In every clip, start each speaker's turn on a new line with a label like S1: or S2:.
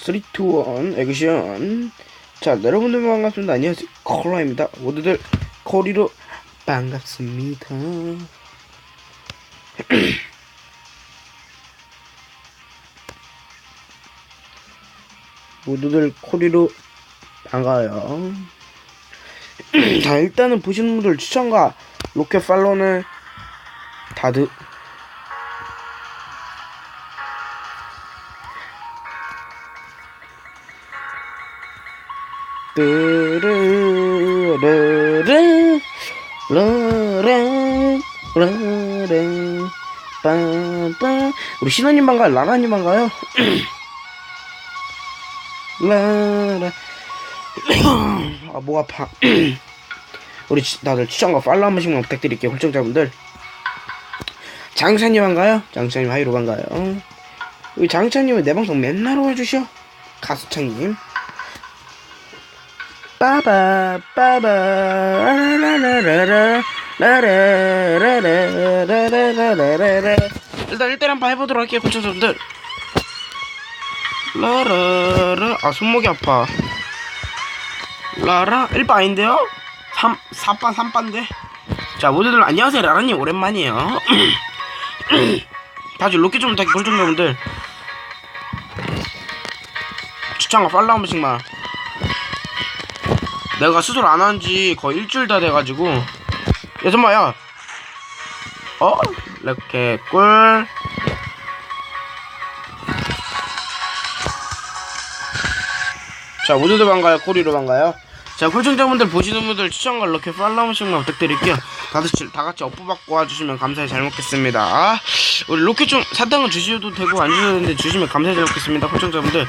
S1: 3, 2, 1 액션. 자 여러분들 반갑습니다. 안녕하세요. 콜라입니다. 모두들 코리로 반갑습니다. 모두들 코리로 반가워요. 자 일단은 보시는 분들 추천과 로켓 팔로우는 다들 우리 신원님 반가요? 라라님 반가요? 라라. 아 목 아파. 우리 지- 다들 추천과 팔로우 한 번씩만 부탁드릴게요 홀청자분들. 장차님 반가요? 장차님 하이로 반가요. 우리 장차님은 내 방송 맨날 와주셔. 가수창님. 빠바 빠바. 라라라라라 라라라라라라라라라 일단 1대 한번 해보도록 할게요 고쳐분들. 라라라. 아 손목이 아파. 라라 1바 아닌데요? 3 4바 3바인데? 자 모두들 안녕하세요 라라님. 오랜만이에요. 다들 로켓 좀 부탁해 골청자분들. 추천과 팔로우 한 번씩만 내가 스스로 안한지 거의 일주일 다 돼가지고. 야 잠깐만 야. 어? 이렇게 꿀 자, 모두들 반가요. 코리로 반가요. 자, 꿀청자분들 보시는 분들 추천과 이렇게 팔로우 한 번씩만 부탁드릴게요. 다들 지- 다 같이 업부 받고 와주시면 감사히 잘 먹겠습니다. 우리 로켓 좀 사탕은 주셔도 되고 안 주셔도 되는데 주시면 감사히 잘 먹겠습니다. 꿀청자분들.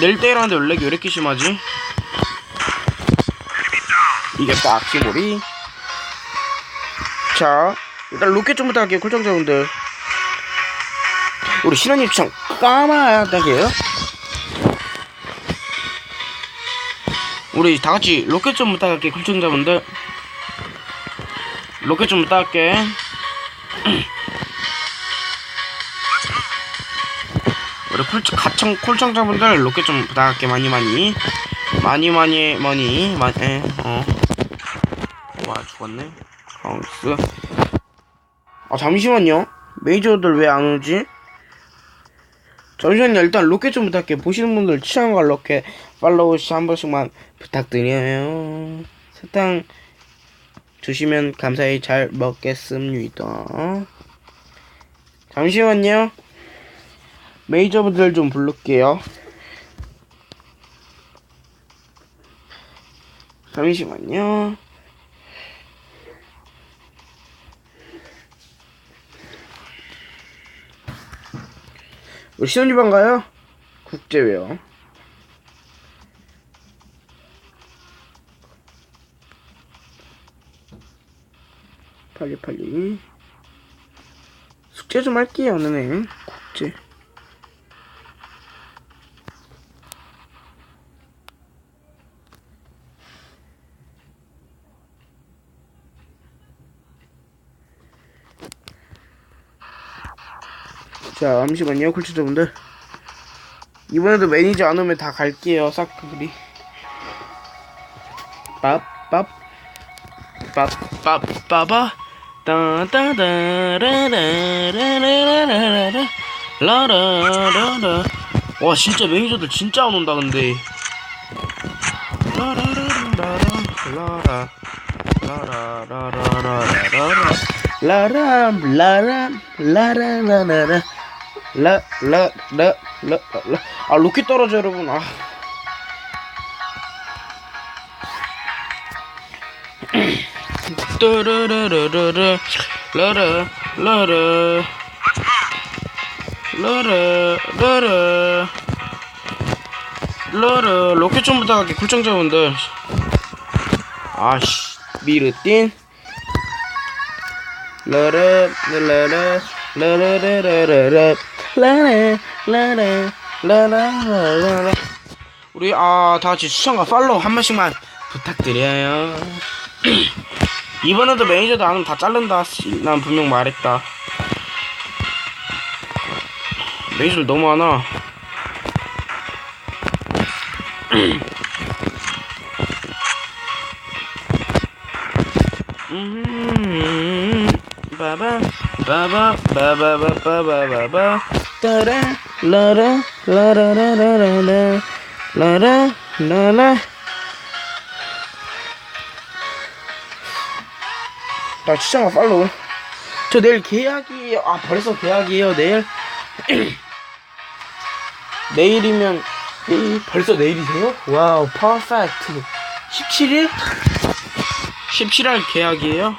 S1: 내일 때일하는데 원래 왜 이렇게 심하지? 이게 딱 기몰이. 자, 일단 로켓 좀 부탁할게요. 꿀청자분들. 우리 신원님 추천 까마야딱이에요. 우리 다 같이 로켓 좀 부탁할게 쿨청자분들 로켓 좀 부탁할게 우리 쿨 가청 쿨청자분들 로켓 좀 부탁할게 많이 많이 많이 많이 많이 많이 어 와 죽었네 가운스 아 잠시만요. 메이저들 왜 안 오지? 잠시만요. 일단 로켓 좀 부탁해. 보시는 분들 취향과 로켓 팔로우 한 번씩만 부탁드려요. 사탕 주시면 감사히 잘 먹겠습니다. 잠시만요. 메이저분들 좀 부를게요. 잠시만요 우리 신혼집 반가요? 국제웨어 빨리 빨리. 숙제 좀 할게요 오늘은. 국제 자 잠시만요 쿨치저분들 이번에도 매니저 안 오면 다 갈게요 싹들이 빡빡 빠빠 빠빠 따따다라라라라라라라 라라라라 와 진짜 매니저들 진짜 안 온다 근데 라라라라라 라 라 라라라라라라 라람 라람 라라라라라 레, 레, 레, 레, 레. 아, 로키 떨어져, 여러분. 아. 뚜르르르르르 러르 러르 러르 러르 러르 로켓 좀 부탁할게 굴청자분들 아씨 미르띵 러르 러르 러르르르르 라라 라라 라라 라라 우리 아 다같이 추천과 팔로우 한 번씩만 부탁드려요 이번에도 매니저도 안 오면 다 자른다. 씨, 난 분명 말했다. 매니저들 너무 많아. 음, 바바 바바 바바 바바 바바 따라 라라 라 라라라라라 라라 라라 나 시청자 팔로우 저 내일 계약이에요 아 벌써 계약이에요 내일 내일이면 내일 벌써 내일이세요? 와우 퍼펙트 17일? 17일 계약이에요?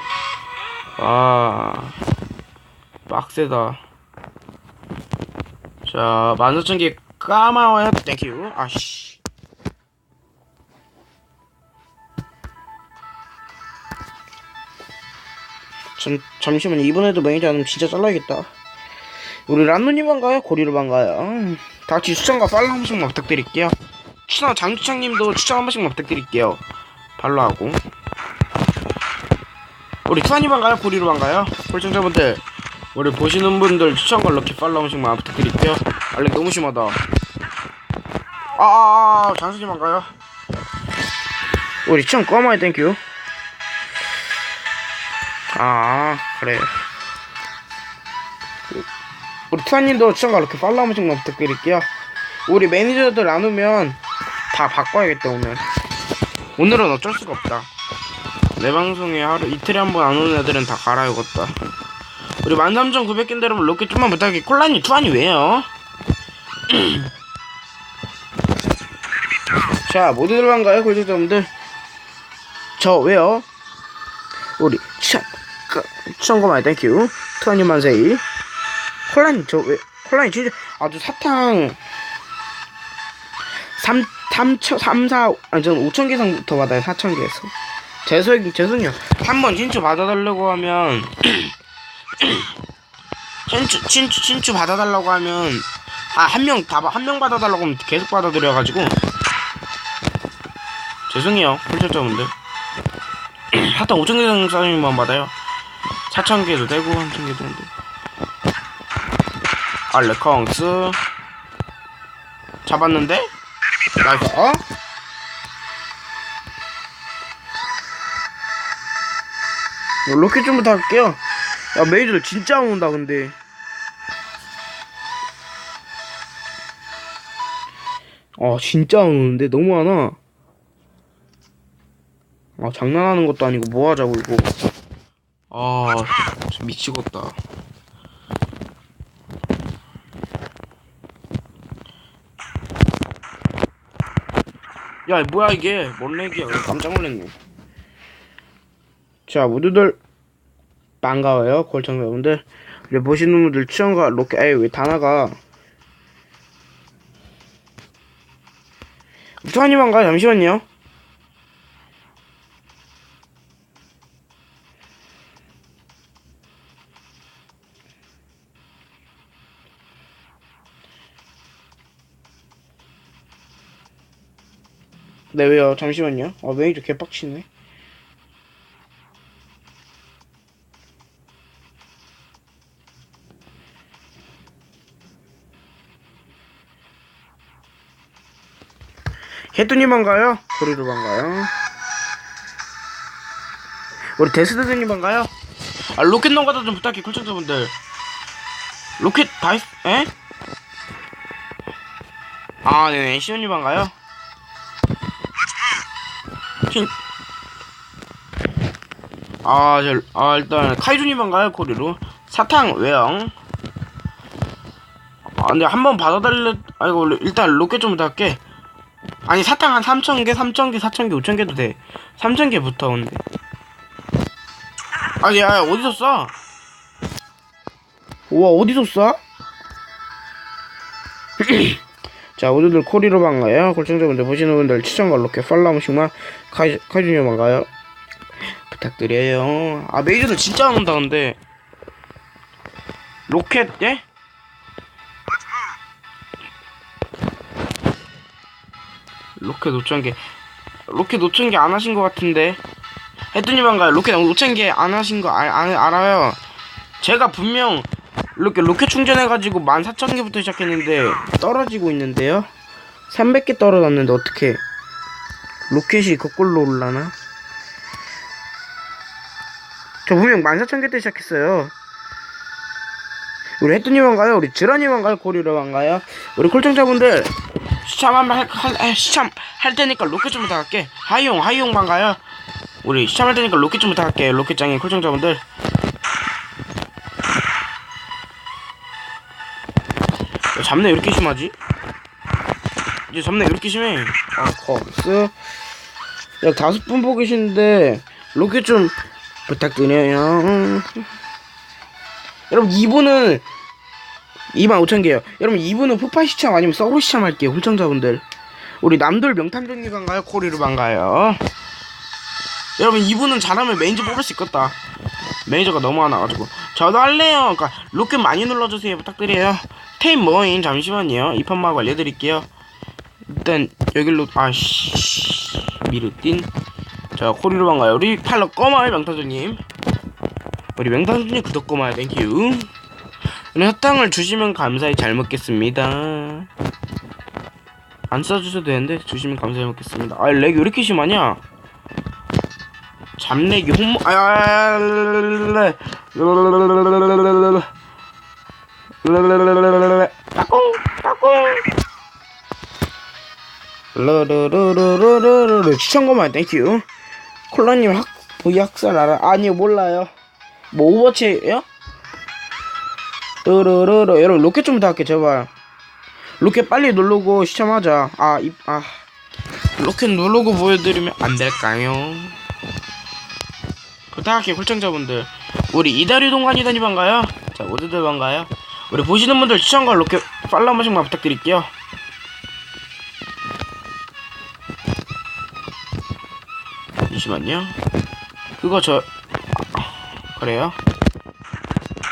S1: 와 빡세다 자 14,000개 까마워요 땡큐 아씨 잠, 잠시만 이번에도 매니저 안 하면 진짜 잘라야겠다 우리 란누님한가요? 고리로반가요? 음, 다 같이 추천과 팔로우 한 번씩만 부탁드릴게요 추천 장주창님도 추천 한 번씩만 부탁드릴게요 팔로우하고 우리 투아님한가요? 고리로반가요? 시청자분들 우리 보시는 분들 추천과 럭키 팔로우 한 번씩만 부탁드릴게요. 알렉 너무 심하다. 아아아 장수님한가요? 우리 추천 꺼마이 땡큐 아 그래. 우리 투아님도 추천과 럭키 팔로우 한 번씩만 부탁드릴게요. 우리 매니저들 안 오면 다 바꿔야겠다 오늘. 오늘은 어쩔 수가 없다. 내 방송에 하루 이틀에 한 번 안 오는 애들은 다 갈아야겠다 우리 13,900개인데 여러분 로켓 좀만 부탁해. 콜라님 투아니 왜요? 자 모두들 반가요 골드점들. 저 왜요? 우리 차 추천거 많이 땡큐 투아니 만세이. 콜라님 저왜 콜라님 진짜 아주 사탕. 3 3 3 4 아니 저는 5천 개 이상부터 받아요 4천 개에서. 죄송 죄송해요. 한 번 진주 받아달라고 하면 진주 진주 진주 받아달라고 하면 아 한 명 다 한 명 받아달라고 하면 계속 받아들여가지고. 죄송해요 폴철자분들 하여튼 5천 개 이상 사람만 받아요. 4천 개도 되고 3천 개도 되는데 알레컹스. 잡았는데? 나이스. 어? 로켓 좀 부탁 할게요 야 메이저들 진짜 안 온다 근데. 아 진짜 안 오는데? 너무 많아. 아 장난하는 것도 아니고 뭐 하자고 이거. 아 미치겠다. 야 뭐야 이게? 뭔 얘기야? 깜짝 놀랐네. 자 모두들 반가워요 골청자분들. 우리 보시는 분들 추천과 로켓 에이 왜 다나가? 투하님 한가? 잠시만요. 네 왜요? 잠시만요. 아 매니저 개빡치네 해뚜님 한가요? 고리로 반가요? 우리 데스드드님 한가요? 아 로켓 농가도 좀 부탁해 쿨청자분들 로켓 다이 에? 아 네네 시온님 한가요? 신... 아, 저, 아, 일단, 카이주님한가요, 코리로? 사탕, 외형. 아, 근데 한 번 받아달래, 아이고, 일단 로켓 좀 부탁할게. 아니, 사탕 한 3,000개, 3,000개, 4,000개, 5,000개도 돼. 3,000개부터, 근데. 아니, 야, 어디서 쏴? 우와, 어디서 쏴? 자, 모두들 코리로 반가요. 골청자분들 보시는 분들 추천과 로켓 팔로우 한 번씩만 카이, 카이주님 반가요. 부탁드려요. 아, 메이저들 진짜 안 온다, 근데. 로켓, 예? 로켓 5,000개. 로켓 5,000개 안 하신 것 같은데. 해뚜님 반가요. 로켓 5,000개 안 하신 거 알, 알, 알아요. 제가 분명 이렇게 로켓 충전해가지고 14,000개부터 시작했는데 떨어지고 있는데요. 300개 떨어졌는데 어떻게? 로켓이 거꾸로 올라나? 저 분명 14,000개 때 시작했어요. 우리 해뚜님한가요? 우리 지라님한가요? 고리로한가요? 우리 콜청자분들 시참 한번 할, 할, 할- 시참 할 테니까 로켓 좀 부탁할게. 하이용 하이용 반가요? 우리 시참 할 테니까 로켓 좀 부탁할게. 로켓장인 콜청자분들. 야, 잡내 왜 이렇게 심하지? 이제 잡내 왜 이렇게 심해? 아, 컵스. 약 다섯 분 보고 계시는데 로켓 좀 부탁드려요. 여러분 2분은 25,000개요. 여러분 2분은 폭파 시참 아니면 서로 시참 할게요. 홀청자분들. 우리 남돌 명탐정님 반가요? 코리로 반가요? 여러분 2분은 잘하면 매니저 뽑을 수 있겠다. 매니저가 너무 많아가지고 저도 할래요. 그러니까 로켓 많이 눌러주세요. 부탁드려요. 테임 모임 잠시만요. 입판막 알려드릴게요. 일단 여길로 아씨 미르틴 자 코리로 반가요. 우리 팔로 꺼마요 명탐정님. 우리 명탐정님 구독 꺼마요. 땡큐. 오늘 혈당을 주시면 감사히 잘 먹겠습니다. 안 써주셔도 되는데 주시면 감사히 먹겠습니다. 아 렉이 왜 이렇게 심하냐? 잡내기 홍모 아야 따꿍 따꿍 르르르르르르르 추천거만 땡큐 콜라님 학 보이 학살 알아? 아니요 몰라요 뭐 오버워치예요? 르르르르 여러분 로켓 좀 부탁할게 제발 로켓 빨리 누르고 시청하자 아 입 아 로켓 누르고 보여드리면 안 될까요? 부탁할게 홀청자분들 우리 이다리 동간이 다니 반가요? 자 모두들 반가요? 우리 보시는 분들 추천과 로켓 팔로우 한 번씩만 부탁드릴게요 잠시만요 그거 저 아, 그래요?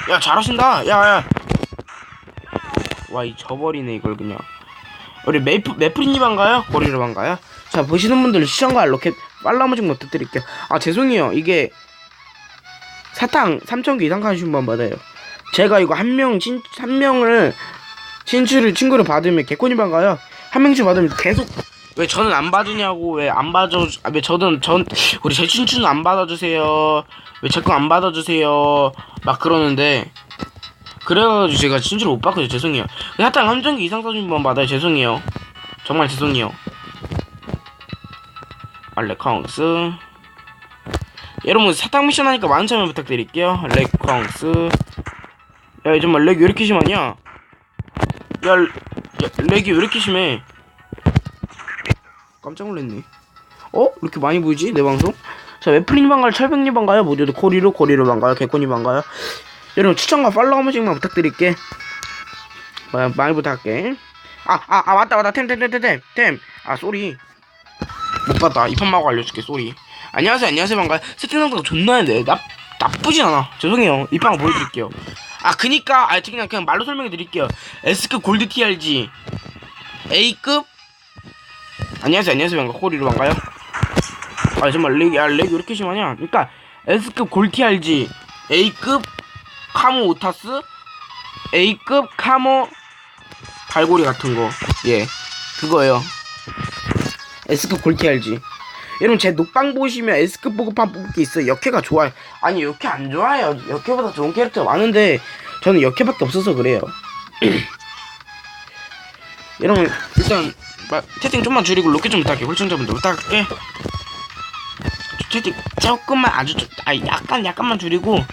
S1: 야 잘하신다 야야 와이 저버리네 이걸 그냥 우리 메프 메프리님 반가요? 고리로 반가요? 자 보시는 분들 시청과 로켓 팔로우 한 번씩 부탁드릴게요 아 죄송해요 이게 사탕 3,000개 이상 가신 분 받아요 제가 이거 한 명, 친, 한 명을, 친추를, 친구를 받으면 개콘이 반가요. 한 명씩 받으면 계속, 왜 저는 안 받으냐고, 왜 안 받아, 아, 왜 저는, 전, 우리 제 친추는 안 받아주세요. 왜 제 거 안 받아주세요. 막 그러는데, 그래가지고 제가 친추를 못 받거든요. 죄송해요. 사탕 함정기 이상 분 받아요. 죄송해요. 정말 죄송해요. 알레카운스. 여러분 사탕 미션 하니까 많은 참여 부탁드릴게요. 레카운스. 야, 정말 렉이 왜 이렇게 심하냐? 야, 야, 렉이 왜 이렇게 심해? 깜짝 놀랐네. 어? 이렇게 많이 보이지? 내 방송? 자, 웨플린 반가요? 철벽님 반가요? 모두들 코리로, 코리로 반가요? 개코님 반가요? 여러분, 추천과 팔로우 한 번씩만 부탁드릴게. 마, 많이 부탁할게. 아, 아, 아, 맞다, 맞다. 템, 템, 템, 템, 템. 템. 아, 쏘리. 못 봤다. 이판 마고 알려줄게, 쏘리. 안녕하세요, 안녕하세요, 반가요? 세팅 상태가 존나 했네. 나, 나쁘진 않아. 죄송해요. 이판 보여드릴게요. 아 그니까 아 그냥 그냥 말로 설명해 드릴게요 S급 골드 TRG A급 안녕하세요 안녕하세요. 반가 코리로 반가요. 아 정말 렉이 아 렉이 왜 이렇게 심하냐? 그니까 S급 TRG A급 카모 오타스? A급 카모 갈고리 같은 거예 그거예요. S급 TRG 여러분 제 녹방 보시면 S급 보급판 뽑기 있어요. 역해가 좋아요. 아니 역해 안 좋아요. 역해보다 좋은 캐릭터 많은데 저는 역해밖에 없어서 그래요. 여러분 일단 마, 채팅 좀만 줄이고 로켓 좀 부탁해 홀청자분들. 부탁할게 채팅 조금만 아주 좀, 아 약간 약간만 줄이고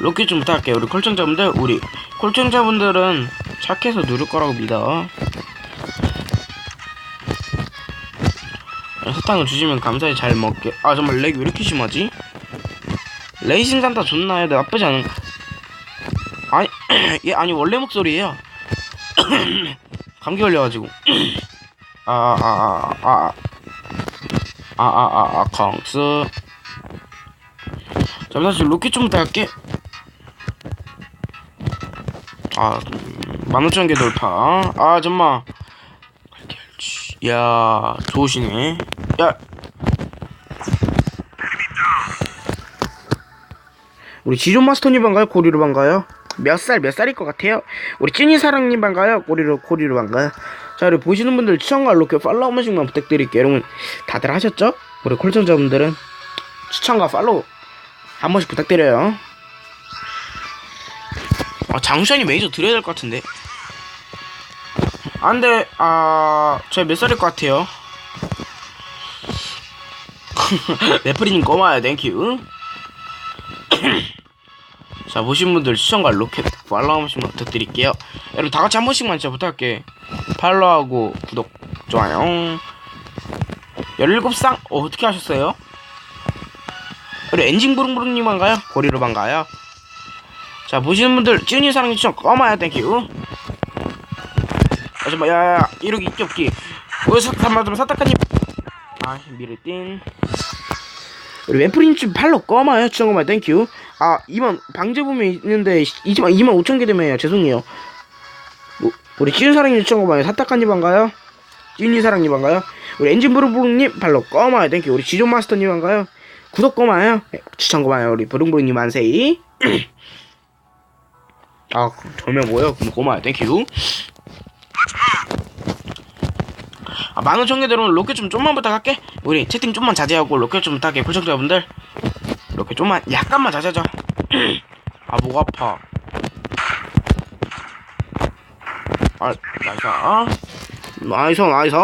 S1: 로켓 좀 부탁할게요. 우리 콜청자분들 우리 콜청자분들은 착해서 누를 거라고 믿어. 사탕을 주시면 감사히 잘 먹게. 아 정말 렉 왜 이렇게 심하지? 레이싱 산타 좋나요? 네, 나쁘지 않은 아니 얘 아니 원래 목소리예요. 감기 걸려가지고 아아아아아아아 컹스 잠시만 로켓 좀 부탁할게 아 15,000개 돌파 아 잠만 야 좋으시네 야 우리 지존 마스터님 반가요? 고리로 반가요? 몇 살 몇 살일 것 같아요? 우리 찐이 사랑님 반가요? 고리로 고리로 반가요? 자 우리 보시는 분들 추천과 로켓 팔로우 한 번씩만 부탁드릴게요. 여러분 다들 하셨죠? 우리 콜청자분들은 추천과 팔로우 한 번씩 부탁드려요. 아 장수현이 메이저 드려야 될 것 같은데. 안돼 아 제가 몇 살일 것 같아요? 레프리님 고마워요. 땡큐 자 보신 분들 추천과 로켓 팔로우 한 번씩만 부탁드릴게요. 여러분 다같이 한 번씩만 진짜 부탁할게 팔로우하고 구독 좋아요. 17쌍? 어, 어떻게 하셨어요? 우리 엔진 부릉부릉님한가요? 고리로 반가요. 자 보시는 분들 찌은이 사랑해 추천 꺼마요. 땡큐 아 잠깐만 야 야 야 이러기 있기 없기. 왜 사탄마드로 사타카님 아 미르띵 우리 왼프린 좀 팔로 꺼마요. 추천 꺼마요. 땡큐 아 2만 방제보면 있는데 2만 2만 5천 개 되면요. 죄송해요 우- 우리 찌은 사랑님 추천 꺼마요 사타카님 반가요? 찌은이 사랑님 반가요? 우리 엔진 부릉부릉님 팔로 꺼마요 땡큐. 우리 지존 마스터님 반가요? 구독 꺼마요 네, 추천 꺼마요 우리 부릉부릉님 만세이. 아 뭐요? 그럼 고마워요 땡큐. 아 만원 청개들은 로켓 좀 좀만 부탁할게. 우리 채팅 좀만 자제하고 로켓 좀 부탁해 꿀청자분들. 로켓 좀만 약간만 자제하자. 아 목 아파 아 나이스 아 나이스 나이스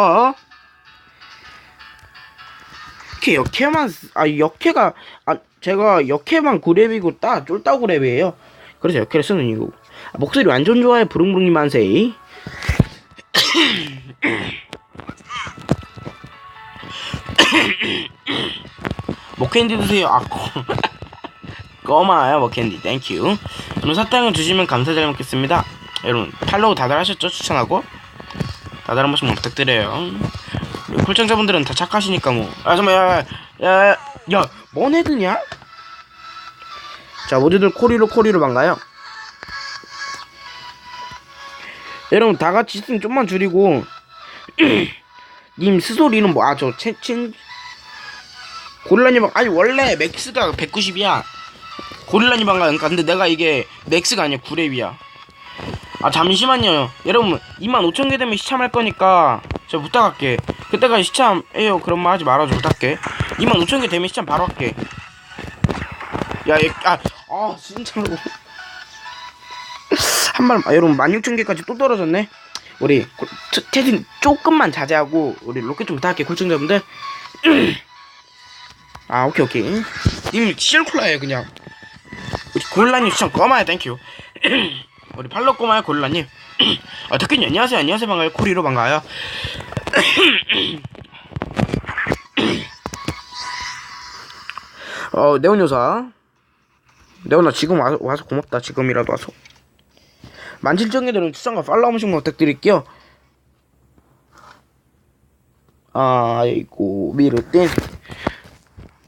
S1: 이렇게 역해만 쓰- 아 역해가 아 제가 역해만 9랩이고 따 쫄따 9랩이에요. 그래서 역해를 쓰는 이유. 아, 목소리 완전 좋아해 부릉부릉님 만세이 목캔디 드세요. 아 거- 꺼마요 목캔디. 땡큐 여러분 사탕을 주시면 감사 잘 먹겠습니다 여러분 팔로우 다들 하셨죠? 추천하고? 다들 한 번씩만 부탁드려요. 우리 콜청자분들은 다 착하시니까 뭐아 잠깐만 야야야야뭔 헤드냐? 자 모두들 코리로 코리로 반가요. 여러분 다 같이 있으면 좀만 줄이고. 님 스소리는 뭐 아 저 채친 고릴라님 방 아니 원래 맥스가 190이야. 고릴라님 방가 그러니까 근데 내가 이게 맥스가 아니야 9렙이야 아 잠시만요. 여러분 25,000개 되면 시참할 거니까 제가 부탁할게. 그때까지 시참해요. 그런 말 하지 말아줘. 부탁해. 25,000개 되면 시참 바로 할게. 야아 아, 진짜로. 한말 아, 여러분 16,000개까지 또 떨어졌네? 우리 채팅 조금만 자제하고 우리 로켓 좀 부탁할게 골청자분들. 아 오케이 오케이. 님 시얼콜라예요 그냥. 우리 골라님 추천 꼬마야 땡큐 우리 팔로 꼬마야 골라님. 아 대표님 안녕하세요. 안녕하세요. 반가워요. 코리로 반가워요. 어 네온 여사. 네온아 지금 와, 와서 고맙다. 지금이라도 와서. 만칠정개들은 추천과 팔로우 한 번씩만 부탁드릴게요. 아이고 미르 땡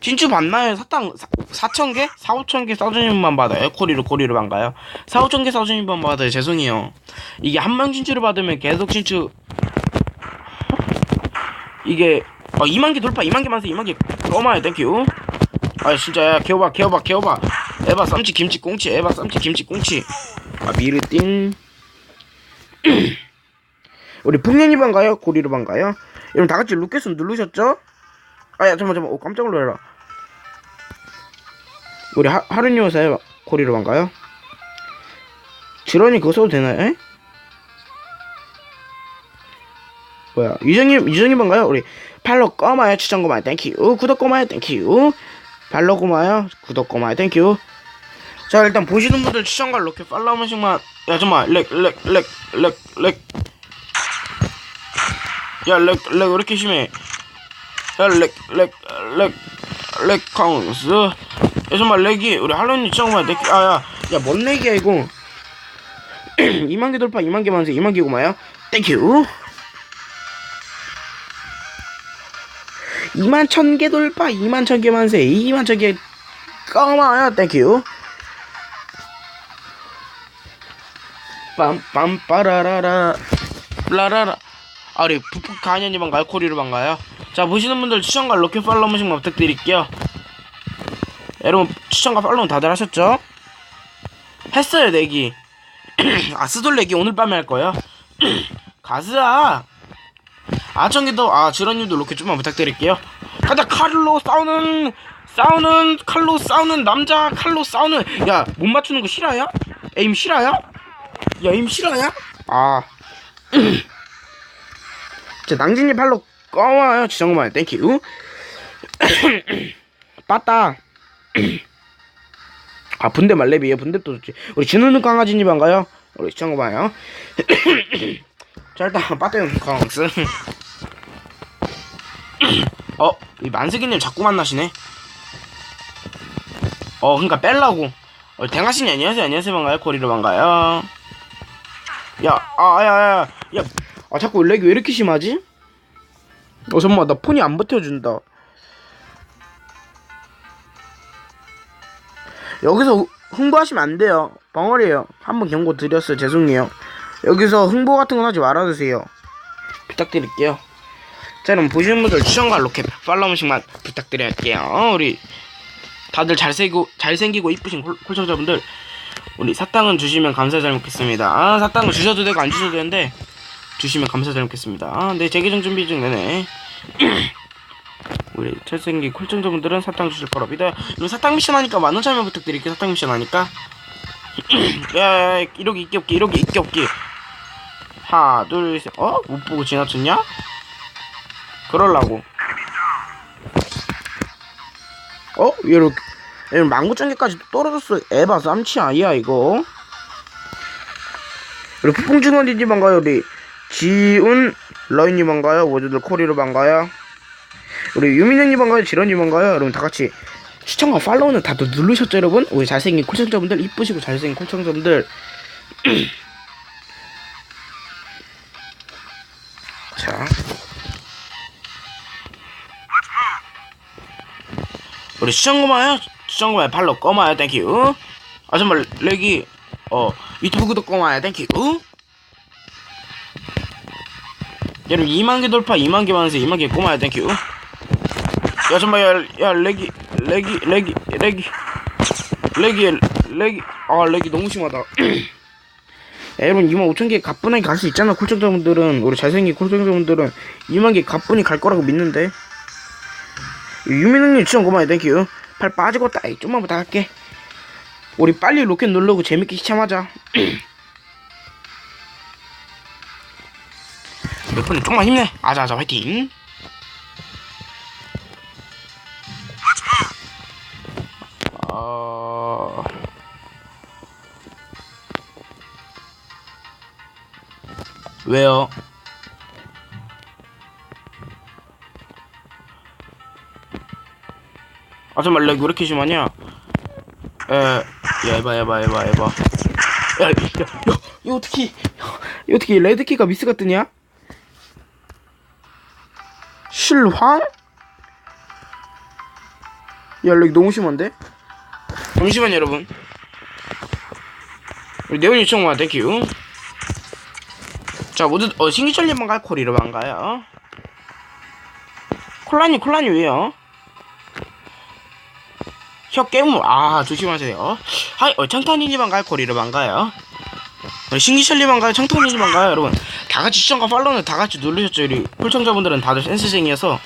S1: 진주 맞나요? 사탕 4,000개? 4, 5,000개 써주님만 받아요. 코리로 코리로 반가요. 4, 5,000개 써주님만 받아요. 죄송해요. 이게 한 명 진주를 받으면 계속 진주 이게 어 2만 개 돌파 2만 개 만 세 2만 개 꼬마요 땡큐 아 진짜 야 개워봐 개워봐 개워봐 에바 쌈치 김치 꽁치 에바 쌈치 김치 꽁치 아 미르띵 우리 풍년이 반가요? 고리로 반가요? 여러분 다같이 루켓스 누르셨죠? 아야 잠깐만 잠깐만 오, 깜짝 놀라라 우리 하, 하루니 여사의 고리로 반가요? 지런이 그거 써도 되나요? 에? 뭐야 유정님 유정님 반가요? 우리 팔로 꼬마요 추천 꼬마요 땡큐. 구독 꼬마요 땡큐. 팔로 꼬마요 구독 꼬마요 땡큐. 자 일단 보시는 분들 추천과 로켓 팔로우 한 번씩만. 야 잠깐만. 렉렉렉렉렉. 야렉렉 왜 이렇게 심해? 야 렉렉렉 렉렉 카운스? 야 정말 렉이 우리 할로윈 추천만 렉 아야 야뭔 렉이야 이거? 2만 개 돌파 2만 개 만세 2만 개 고마요. 땡큐 2만 천개 돌파 2만 천개 만세 2만 천개 고마워요. 땡큐 빰빰 빠라라라. 라라라. 아 우리 푹푹 가년이 반가요 코리로 반가요 자 보시는 분들 추천과 로켓 팔로우 한 번씩만 부탁드릴게요 여러분 추천과 팔로우 다들 하셨죠? 했어요 내기 아 스돌 내기 오늘 밤에 할 거예요 가스아 아청기도 아 지런님도 로켓 좀만 부탁드릴게요 가자 칼로 싸우는 싸우는 칼로 싸우는 남자 칼로 싸우는 야 못 맞추는 거 실화야? 에임 실화야? 야 에임 실화야? 아 자, 낭진이 팔로 꺼와요. 지정만 땡큐. 빠따. 아, 분대 말레비에요. 분대 또 좋지. 우리 진우는 강아지님 반가요? 우리 시청자 봐요. 자, 일단 빠따형 강스. 어, 이 만세기님 자꾸 만나시네. 어, 그러니까 뺄라고. 어, 댕아씨님 안녕하세요. 안녕하세요. 반가요. 코리로 반가요. 야, 아, 야, 야, 야, 야, 아, 자꾸 렉이 왜 이렇게 심하지? 어, 잠깐만, 나 폰이 안 버텨준다. 여기서 후- 흥보하시면 안 돼요. 벙어리에요. 한번 경고 드렸어요. 죄송해요. 여기서 흥보 같은 건 하지 말아주세요. 부탁드릴게요. 자, 그럼 보시는 분들 추천과 로켓 팔로우 한 번씩만 부탁드릴게요. 우리 다들 잘생기고, 잘생기고 이쁘신 콜- 콜청자분들 우리 사탕은 주시면 감사 잘 먹겠습니다. 아, 사탕은 주셔도 되고 안 주셔도 되는데 주시면 감사 잘 먹겠습니다. 아, 네, 재개정 준비 중 내내. 우리 잘생기 콜청자분들은 사탕 주실 믿어요. 이거 사탕 미션 하니까 만원 참여 부탁드릴게요. 사탕 미션 하니까. 야, 이러기 있기 없기, 이러기 있기 없기. 하나, 둘, 셋. 어? 못 보고 지나쳤냐? 그럴라고. 어? 이렇게. 얘는 망고짱개까지 떨어졌어. 에바 쌈치 아이야 이거. 우리 푸풍중원디님 반가요 우리 지운 러인님 반가요. 모두들 코리로 반가요. 우리 유민영님 반가요. 지런님 반가요. 여러분 다같이 시청과 팔로우는 다들 누르셨죠 여러분? 우리 잘생긴 콜청자분들 이쁘시고 잘생긴 콜청자분들. 자. 우리 시청 고마요. 시청 고마요. 팔로 꺼마요. 땡큐 아 정말 렉이 어 유튜브 구독 꺼마요. 땡큐 여러분 2만개 돌파 2만개 만세 2만개 꼬마요. 땡큐 야 정말 야, 야 렉이 렉이 렉이 렉이 렉이 렉이 아 렉이 너무 심하다. 야, 여러분 2만 5천 개 가뿐하게 갈 수 있잖아 콜청자분들은. 우리 잘생긴 콜청자분들은 2만 개 가뿐히 갈 거라고 믿는데. 유민웅님 추천 고마워요. 땡큐 팔 빠지고 따이 좀만 부탁할게. 우리 빨리 로켓 누르고 재밌게 시참하자 몇번에 좀만 힘내 아자아자 화이팅 어... 왜요? 아 정말 렉왜 이렇게 심하냐? 에, 야 해봐 해봐 해봐 해봐 야, 야, 야, 이거 어떻게 이거 어떻게 레드키가 미스가 뜨냐? 실황? 야, 렉 너무 심한데? 잠시만요, 여러분. 우리 네온 요청 와, 땡큐. 자, 모두, 어, 신기철님만 갈 코리로 반가요. 콜라니, 콜라니 왜요? 혀 깨물, 아, 조심하세요. 하이, 어, 창탄이님만 갈 코리로 반가요. 우리 신기철님만 가요, 창탄이님만 가요, 여러분. 다 같이 시청과 팔로우는 다 같이 누르셨죠? 우리 콜청자분들은 다들 센스쟁이어서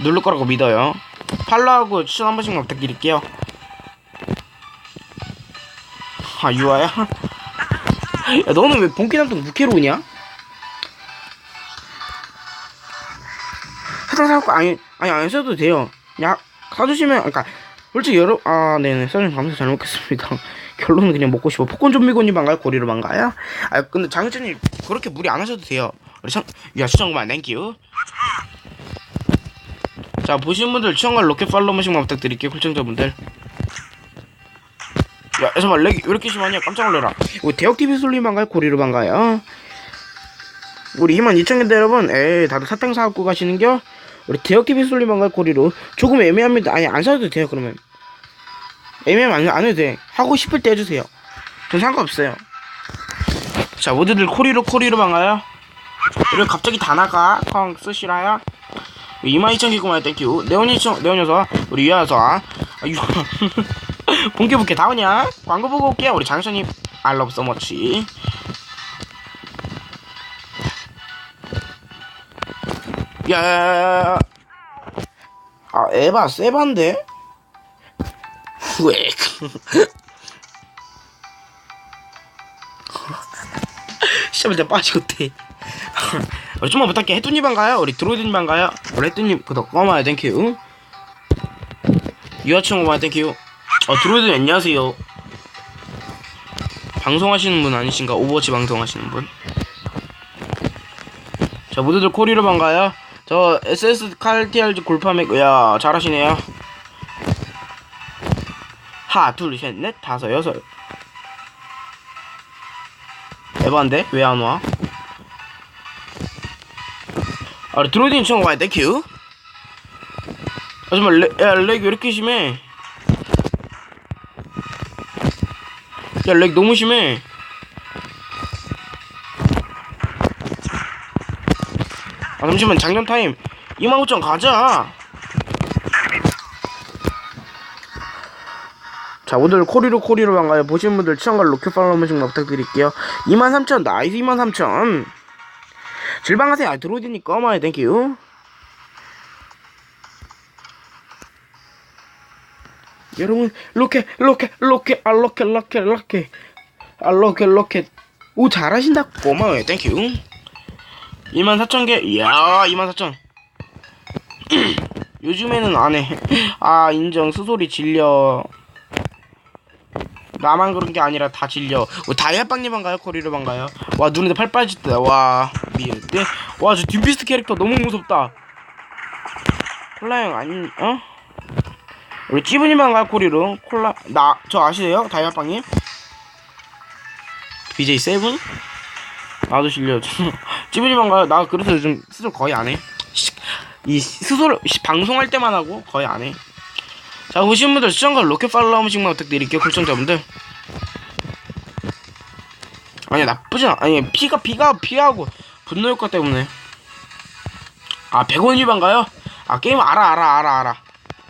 S1: 누를 거라고 믿어요. 팔로우하고 추천 한 번씩만 부탁드릴게요. 아, 유아야? 야, 너는 왜 본캐남동 부캐로 오냐? 사탕 사갖고, 아니, 아니, 안 써도 돼요. 야, 사주시면, 그니까, 솔직히 여러, 아, 네네, 사장님 감사 잘 먹겠습니다. 결론은 그냥 먹고 싶어. 폭곤 좀비고님 반가요? 고리로 반가요? 아, 근데 장현철님, 그렇게 무리 안 하셔도 돼요. 우리 청, 야, 시청만, 땡큐. 자, 보신 분들 추천과 로켓 팔로우 한 번씩만 부탁드릴게요, 쿨청자분들. 야, 잠깐만, 렉이 왜 이렇게 심하냐? 깜짝 놀래라. 우리 대역TV 솔님 반가요? 고리로 반가요? 우리 2만 2천개인데 여러분, 에이, 다들 사탕 사갖고 가시는겨? 우리 대역TV 솔님 반가요? 고리로. 조금 애매합니다. 아니, 안 사도 돼요, 그러면. 애매하면 안, 안 해도 돼. 하고 싶을 때 해주세요. 전 상관없어요. 자, 모두들 코리로 코리로 반가요? 그리고 갑자기 다 나가. 쾅 쓰시라야. 22,000개구만 땡큐 네온이 청 네온 녀석 우리 유아 녀석 아 유... 본캐 본캐 다 오냐 광고 보고 올게요 우리 장선님 I love so much 야야야야 아 에바 세반데? 왜? 시험을 때 빠지겠대 우리 좀만 부탁해 해뚜님 반가요? 우리 드로이드님 반가요? 우리 해뚜님 구독 고마워요 땡큐 유아청 고마워요 땡큐 어 드로이드님 안녕하세요 방송하시는 분 아니신가? 오버워치 방송하시는 분? 자 모두들 코리로 반가요? 저 SS 칼티알즈 골파맥 야 잘하시네요 하나 둘 셋 넷 다섯 여섯. 에반데? 왜 안 와? 아 우리 드로이드님 청구 와야 땡큐 아 정말 렉, 야, 렉왜 이렇게 심해? 야 렉 너무 심해. 아 잠시만 작년 타임 25,000 가자 자 오늘 코리로 코리로 반가요. 보신 분들 추천과 로켓 팔로우 한 번씩 부탁드릴게요. 23,000 나이스 23,000 질방하세요. 아 드로이드니까 어마이 땡큐. 여러분 로켓 로켓 로켓 아 로켓 로켓 로켓. 아 로켓 오 잘하신다. 고마워요. 땡큐. 24,000개. 이야 24,000 요즘에는 안해. 아 인정. 스소리 질려 나만 그런 게 아니라 다 질려. 뭐 다이아빵님 반가요? 코리로 반가요? 와 눈에도 팔 빠졌다. 와 미안데? 와저 dim비스트 캐릭터 너무 무섭다. 콜라형 아니 어? 우리 찌분님 반가요? 코리로? 콜라 나 저 아시세요? 다이아빵님? BJ 세븐? 나도 실려. 찌분님 반가요? 나 그래서 요즘 스스로 거의 안 해. 이 스스로 방송할 때만 하고 거의 안 해 자 보신 분들 시청과 로켓 팔로우 한 번씩만 부탁드릴게요. kul청자분들. 아니 나쁘진 않 아니 피가 피가 피하고 분노 효과 때문에. 아 100원 위반가요? 아 게임 알아 알아 알아 알아.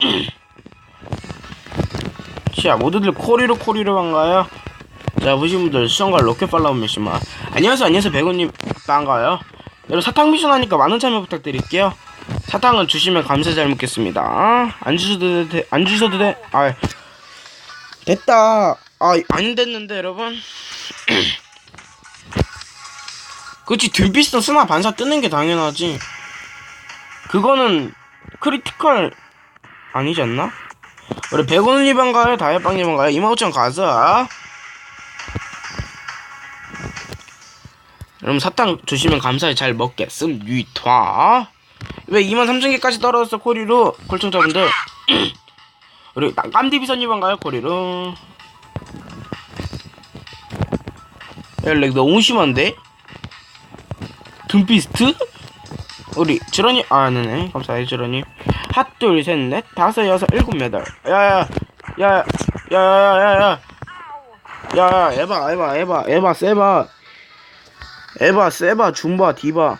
S1: 자 모두들 코리로 코리로 반가요? 자 보신 분들 시청과 로켓 팔로우 한 번씩만. 안녕하세요 안녕하세요 100원님 반가요. 여러분 사탕 미션 하니까 많은 참여 부탁드릴게요 사탕은 주시면 감사 잘 먹겠습니다. 안 주셔도 돼, 안 주셔도 돼. 아, 됐다. 아, 안 됐는데 여러분. 그치 둠피스트 스나 반사 뜨는 게 당연하지. 그거는 크리티컬 아니지 않나? 우리 100원 리반 가요? 다이아빵 리반 가요? 25,000 가자. 여러분 사탕 주시면 감사히 잘 먹겠습니다. 왜 2만 3천 개까지 떨어졌어 코리로? 골청자분들. 우리 깜디비선님인가요 코리로? 야렉 너무 심한데? 둠피스트? 우리 주러님 아 네네. 감사해요 주러님 핫둘 셋넷. 다섯 여섯 일곱 여덟. 야야 야 야 야 야야야야. 야야 에바 에바 에바 에바 세바. 에바 세바 줌바 디바